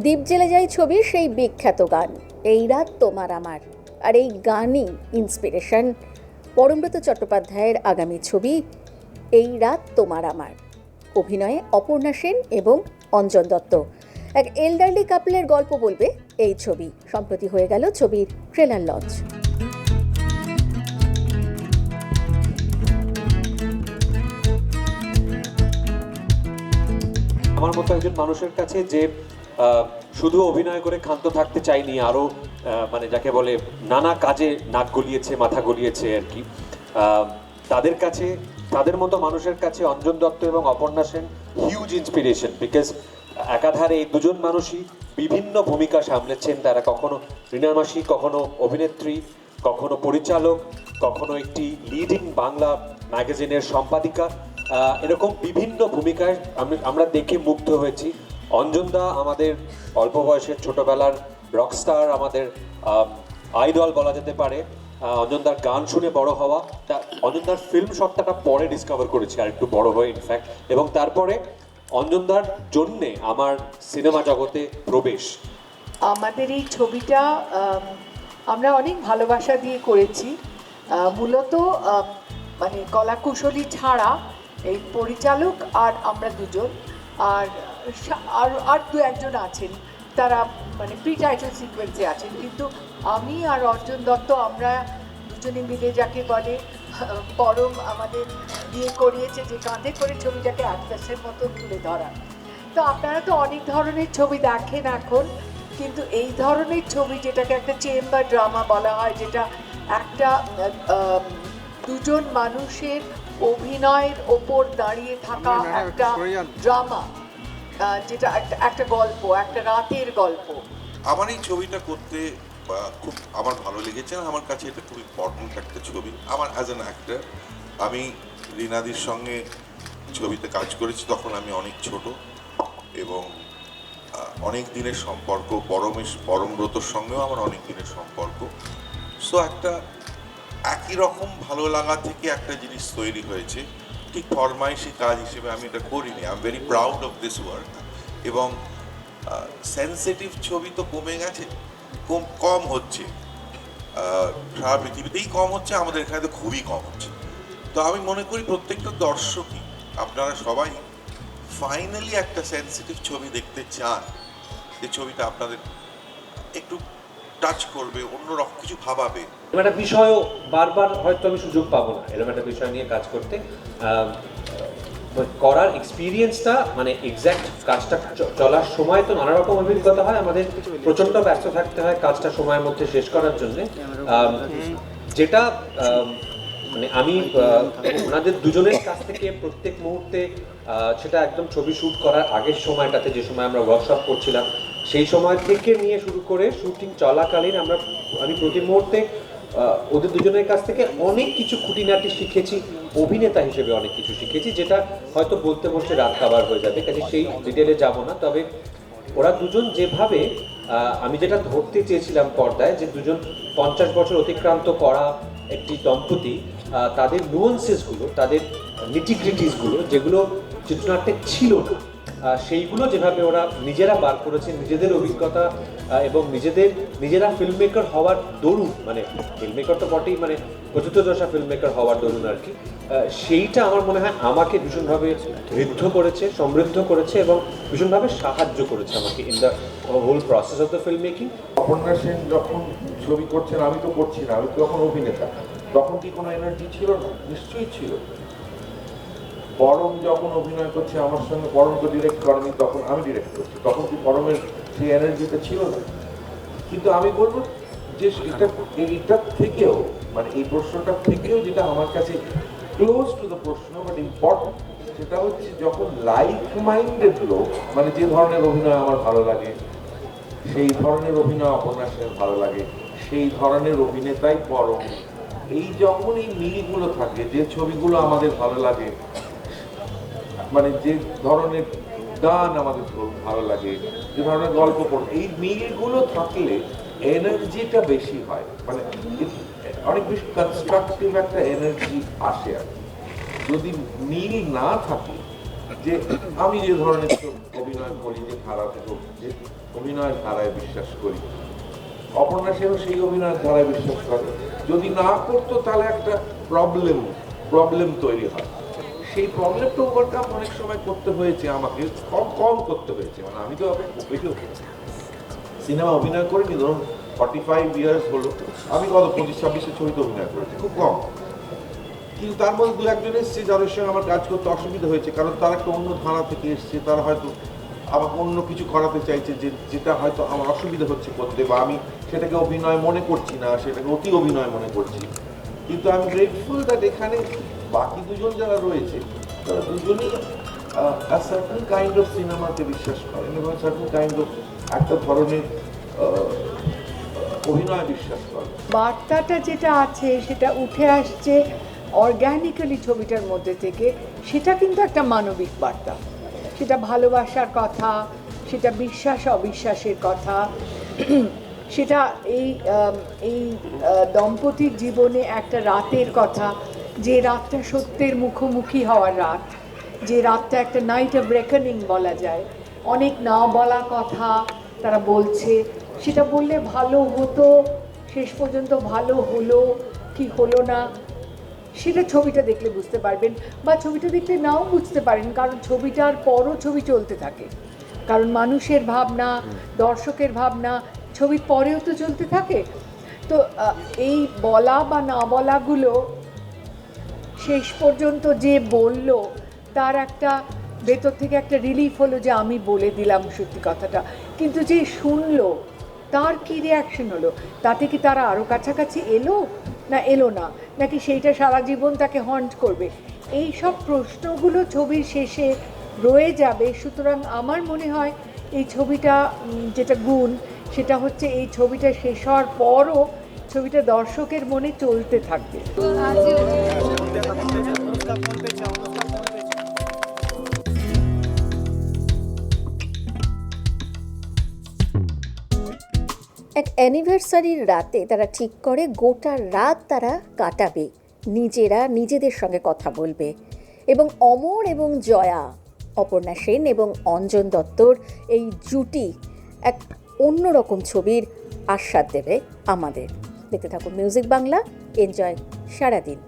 দ্বীপ জেলে যাই ছবির সেই বিখ্যাত গান, এই রাত তোমার আমার। আর এই গানই ইন্সপিরেশন পরমব্রত চট্টোপাধ্যায়ের আগামী ছবি, এই রাত তোমার আমার। অভিনয়ে অপর্ণা সেন এবং অঞ্জন দত্ত। এক এলডারলি কাপলের গল্প বলবে এই ছবি। সম্প্রতি হয়ে গেল ছবির ট্রেলার লঞ্চ আমার মতো একজন মানুষের কাছে যে শুধু অভিনয় করে ক্ষান্ত থাকতে চাইনি আরও মানে যাকে বলে নানা কাজে নাক গলিয়েছে, মাথা গলিয়েছে আর কি। তাদের কাছে, তাদের মতো মানুষের কাছে অঞ্জন দত্ত এবং Aparna Sen huge inspiration because একাধারে এই দুজন মানুষই বিভিন্ন ভূমিকা সামলেছেন। তারা কখনো রিনা মাসি, কখনো অভিনেত্রী, কখনো পরিচালক, কখনো একটি লিডিং বাংলা ম্যাগাজিনের সম্পাদিকা। এরকম বিভিন্ন ভূমিকায় আমি- আমরা দেখে মুগ্ধ হয়েছি। অঞ্জনদা আমাদের অল্প বয়সের ছোটবেলার রকস্টার আমাদের আইডল বলা যেতে পারে। অঞ্জনদার গান শুনে বড় হওয়া, তা অঞ্জনদার ফিল্ম সত্তাটা পরে ডিসকভার করেছি আর একটু বড় হয়ে ইনফ্যাক্ট এবং তারপরে অঞ্জনদার জন্যে আমার সিনেমা জগতে প্রবেশ। আমাদের এই ছবিটা আমরা অনেক ভালোবাসা দিয়ে করেছি। মূলত মানে কলাকুশলী ছাড়া এই পরিচালক আর আমরা দুজন। আর আর আর দু একজন আছেন। তারা মানে প্রি টাইটেল সিকোয়েন্সে আছেন। কিন্তু আমি আর অর্জুন দত্ত আমরা দুজনে মিলে যাকে বলে পরম আমাদের বিয়ে করিয়েছে যে কাঁধে করে ছবিটাকে অ্যাক্ট্রেসের মতো তুলে ধরা। তো আপনারা তো অনেক ধরনের ছবি দেখেন এখন কিন্তু এই ধরনের ছবি যেটাকে একটা চেম্বার ড্রামা বলা হয় যেটা একটা দুজন মানুষের অভিনয়ের ওপর দাঁড়িয়ে থাকা একটা ড্রামা যেটা একটা গল্প, একটা রাতের গল্প। আমার এই ছবিটা করতে খুব আমার ভালো লেগেছে আমার কাছে এটা খুব ইম্পর্টেন্ট একটা ছবি। আমার অ্যাজ অ্যান অ্যাক্টার আমি রিনাদির সঙ্গে ছবিতে কাজ করেছি, তখন আমি অনেক ছোট এবং অনেক দিনের সম্পর্ক, পরমেশ, পরমব্রতর সঙ্গেও আমার অনেক দিনের সম্পর্ক। সো একটা একই রকম ভালো লাগা থেকে একটা জিনিস তৈরি হয়েছে। ঠিক ফরমাইশি কাজ হিসেবে আমি এটা করিনি। I am very proud of this work এবং সেন্সিটিভ ছবি তো কমে গেছে, কম কম হচ্ছে। সারা পৃথিবীতেই কম হচ্ছে, আমাদের এখানে তো খুবই কম হচ্ছে। তো আমি মনে করি প্রত্যেকটা দর্শকই, আপনারা সবাই ফাইনালি একটা সেন্সিটিভ ছবি দেখতে চান। যে ছবিটা আপনাদের একটু টাচ করবে, অন্যরকম কিছু ভাবাবে। এরকম একটা বিষয়ও বারবার হয়তো আমি সুযোগ পাবো না। এরকম একটা বিষয় নিয়ে কাজ করতে। করার এক্সপিরিয়েন্সটা মানে এক্স্যাক্ট কাজটা চলার সময় তো নানা রকম অভিজ্ঞতা হয়। আমাদের প্রচণ্ড ব্যস্ত থাকতে হয় কাজটা সময়ের মধ্যে শেষ করার জন্য। যেটা মানে আমি ওনাদের দুজনের কাছ থেকে প্রত্যেক মুহূর্তে সেটা একদম ছবি শ্যুট করার আগের সময়টাতে, যে সময় আমরা ওয়ার্কশপ করছিলাম সেই সময় থেকে নিয়ে শুরু করে শুটিং চলাকালীন আমরা, আমি প্রতি মুহূর্তে ওদের দুজনের কাছ থেকে অনেক কিছু খুঁটিনাটি শিখেছি, অভিনেতা হিসেবে অনেক কিছু শিখেছি, যেটা হয়তো বলতে বলতে রাত কাবার হয়ে যাবে, কাজে সেই ডিটেলে যাব না। তবে ওরা দুজন যেভাবে আমি যেটা ধরতে চেয়েছিলাম পর্দায়, যে দুজন পঞ্চাশ বছর অতিক্রান্ত করা একটি দম্পতি তাদের নুয়েন্সেসগুলো তাদের নিটিগ্রিটিসগুলো যেগুলো চিত্রনাট্যে ছিল না সেইগুলো যেভাবে ওরা নিজেরা বার করেছে, নিজেদের অভিজ্ঞতা এবং নিজেদের, নিজেরা ফিল্ম মেকার হওয়ার দরুন মানে ফিল্ম মেকার তো বটেই মানে প্রচুতদশা ফিল্ম মেকার হওয়ার দরুন আর কি সেইটা আমার মনে হয় আমাকে ভীষণভাবে ঋদ্ধ করেছে, সমৃদ্ধ করেছে এবং ভীষণভাবে সাহায্য করেছে আমাকে in the whole process of the film making Aparna Sen যখন ছবি করছেন, আমি তো করছি না, আমি তো তখন অভিনেতা, তখন কি কোনো এনার্জি ছিল না? নিশ্চয়ই ছিল। পরম যখন অভিনয় করছে আমার সঙ্গে পরম তো ডিরেক্ট করেনি তখন আমি ডিরেক্ট করছি। তখন কি পরমের সেই এনার্জিটা ছিল না? কিন্তু আমি বলব যে এটা এইটার থেকেও মানে এই প্রশ্নটার থেকেও যেটা আমার কাছে ক্লোজ টু দ্য প্রশ্ন বাট ইম্পর্টেন্ট সেটা হচ্ছে যখন লাইক মাইন্ডেড লোক মানে যে ধরনের অভিনয় আমার ভালো লাগে, সেই ধরনের অভিনয় অপন্যাসের ভালো লাগে, সেই ধরনের অভিনেতাই পরম। এই যখন এই মিলগুলো থাকে, যে ছবিগুলো আমাদের ভালো লাগে মানে যে ধরনের গান আমাদের ভালো লাগে, যে ধরনের গল্প পড়, এই মিলগুলো থাকলে এনার্জিটা বেশি হয়। মানে অনেক বেশি কনস্ট্রাকটিভ একটা এনার্জি আসে আর যদি মিল না থাকে, যে আমি যে ধরনের অভিনয় করি, যে ধারাতে যে অভিনয়ের ধারায় বিশ্বাস করি, অপর্ণা সেও সেই অভিনয়ের ধারায় বিশ্বাস করে। যদি না করতো, তাহলে একটা প্রবলেম প্রবলেম তৈরি হয়। সেই প্রবলেমটা ওভারকাম অনেক সময় করতে হয়েছে আমাকে, কম কম করতে হয়েছে। মানে আমি তো সিনেমা অভিনয় করিনি, ধরুন ফর্টি ফাইভ ইয়ার্স হলো। আমি কত পঁচিশ ছাব্বিশের ছবিতে অভিনয় করেছি, খুব কম। কিন্তু তার মধ্যে দু একজন এসছে যাদের সঙ্গে আমার কাজ করতে অসুবিধা হয়েছে, কারণ তারা একটা অন্য ধারা থেকে এসছে, তারা হয়তো আমাকে অন্য কিছু করাতে চাইছে যে যেটা হয়তো আমার অসুবিধা হচ্ছে করতে, বা আমি সেটাকে অভিনয় মনে করছি না, সেটাকে অতি অভিনয় মনে করছি। কিন্তু আমি গ্রেটফুল দ্যাট এখানে বাকি দুজন যারা রয়েছে, তারা দুজনেই কাইন্ড অফ সিনেমাতে বিশ্বাস করেন এবং সার্টেন কাইন্ড অফ একটা ধরনের অভিনয় বিশ্বাস করেন। বার্তাটা যেটা আছে, সেটা উঠে আসছে অর্গ্যানিক্যালি ছবিটার মধ্যে থেকে, সেটা কিন্তু একটা মানবিক বার্তা। সেটা ভালোবাসার কথা, সেটা বিশ্বাস অবিশ্বাসের কথা, সেটা এই এই দম্পতির জীবনে একটা রাতের কথা যে রাতটা সত্যের মুখোমুখি হওয়ার রাত, যে রাতটা একটা নাইট অফ রেকনিং বলা যায়। অনেক না বলা কথা তারা বলছে, সেটা বললে ভালো হতো, শেষ পর্যন্ত ভালো হলো কি হলো না, সেটা ছবিটা দেখলে বুঝতে পারবেন বা ছবিটা দেখলে নাও বুঝতে পারেন, কারণ ছবিটার পরও ছবি চলতে থাকে। কারণ মানুষের ভাবনা, দর্শকের ভাবনা ছবির পরেও তো চলতে থাকে। তো এই বলা বা না বলাগুলো শেষ পর্যন্ত যে বলল, তার একটা ভেতর থেকে একটা রিলিফ হলো যে আমি বলে দিলাম সত্যি কথাটা। কিন্তু যে শুনলো, তার কি রিয়াকশন হলো? তাতে কি তারা আরও কাছাকাছি এলো? না এলো না। নাকি সেইটা সারা জীবন তাকে হন্ট করবে? এই সব প্রশ্নগুলো ছবির শেষে রয়ে যাবে। সুতরাং আমার মনে হয়, এই ছবিটা যেটা গুণ, সেটা হচ্ছে এই ছবিটা শেষ হওয়ার পরও ছবিটা দর্শকের মনে চলতে থাকবে। এক অ্যানিভার্সারির রাতে তারা ঠিক করে গোটা রাত তারা কাটাবে। নিজেরা নিজেদের সঙ্গে কথা বলবে। এবং অমর এবং জয়া, অপর্ণা সেন এবং অঞ্জন দত্তর এই জুটি এক অন্যরকম ছবির আস্বাদ দেবে আমাদের। দেখতে থাকুন মিউজিক বাংলা এনজয় সারাদিন।